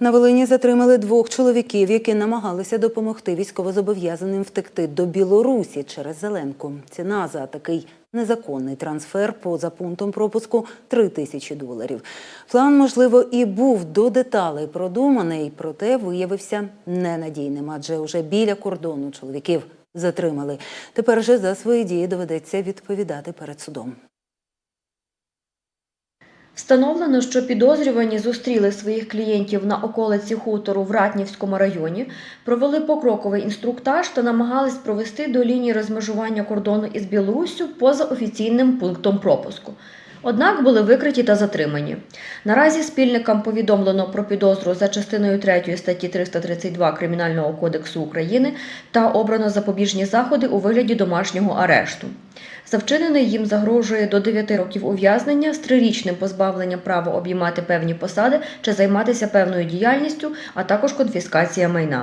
На Волині затримали двох чоловіків, які намагалися допомогти військовозобов'язаним втекти до Білорусі через Зеленку. Ціна за такий незаконний трансфер поза пунктом пропуску 3 тисячі доларів. План, можливо, і був до деталей продуманий, проте виявився ненадійним, адже уже біля кордону чоловіків затримали. Тепер же за свої дії доведеться відповідати перед судом. Встановлено, що підозрювані зустріли своїх клієнтів на околиці хутору в Ратнівському районі, провели покроковий інструктаж та намагались провести до лінії розмежування кордону із Білоруссю поза офіційним пунктом пропуску. Однак були викриті та затримані. Наразі спільникам повідомлено про підозру за частиною 3 статті 332 Кримінального кодексу України та обрано запобіжні заходи у вигляді домашнього арешту. За вчинене їм загрожує до 9 років ув'язнення з трирічним позбавленням права обіймати певні посади чи займатися певною діяльністю, а також конфіскація майна.